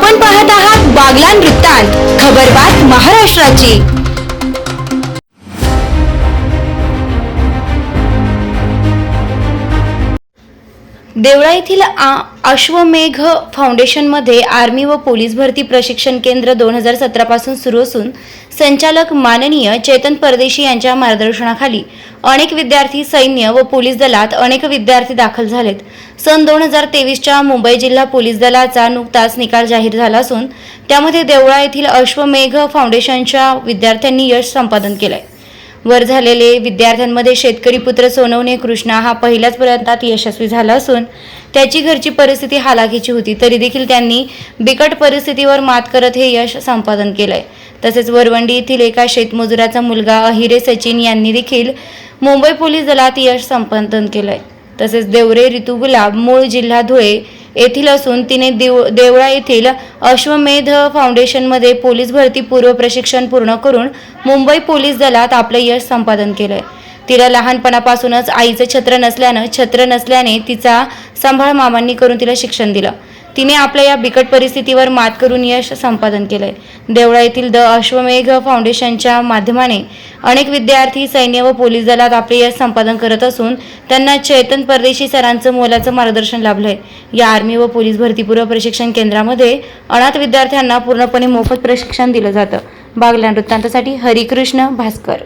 आपण पाहत आहात बागलान वृत्तांत खबरबात महाराष्ट्राची. देवळा येथील अश्वमेघ फाउंडेशनमध्ये आर्मी व पोलीस भरती प्रशिक्षण केंद्र दोन हजार सतरापासून सुरू असून संचालक माननीय चेतन परदेशी यांच्या मार्गदर्शनाखाली अनेक विद्यार्थी सैन्य व पोलीस दलात अनेक विद्यार्थी दाखल झालेत. सन दोन हजार तेवीसच्या मुंबई जिल्हा पोलीस दलाचा नुकताच निकाल जाहीर झाला असून त्यामध्ये देवळा येथील अश्वमेघ फाउंडेशनच्या विद्यार्थ्यांनी यश संपादन केलंय. वर झालेले विद्यार्थ्यांमध्ये शेतकरी पुत्र सोनवणे कृष्णा हा पहिल्याच प्रयत्नात यशस्वी झाला असून त्याची घरची परिस्थिती हालाखीची होती तरी देखील त्यांनी बिकट परिस्थितीवर मात करत हे यश संपादन केलंय. तसेच वरवंडी येथील एका शेतमजुराचा मुलगा अहिरे सचिन यांनी देखील मुंबई पोलीस दलात यश संपादन केलंय. तसेच देवरे ऋतू गुलाब मूळ जिल्हा धुळे येथील असून तिने देव देवळा येथील अश्वमेध फाउंडेशनमध्ये पोलीस भरती पूर्व प्रशिक्षण पूर्ण करून मुंबई पोलीस दलात आपलं यश संपादन केलंय. तिला लहानपणापासूनच आईचं छत्र नसल्यानं छत्र नसल्याने तिचा सांभाळ मामांनी करून तिला शिक्षण दिलं. तिने आपल्या या बिकट परिस्थितीवर मात करून यश संपादन केलंय. देवळा येथील द अश्वमेघ फाउंडेशनच्या माध्यमाने अनेक विद्यार्थी सैन्य व पोलीस दलात आपले यश संपादन करत असून त्यांना चैतन परदेशी सरांचं मोलाचं मार्गदर्शन लाभलंय. या आर्मी व पोलीस भरतीपूर्व प्रशिक्षण केंद्रामध्ये अनाथ विद्यार्थ्यांना पूर्णपणे मोफत प्रशिक्षण दिलं जातं. बागल्या वृत्तांतासाठी हरिकृष्ण भास्कर.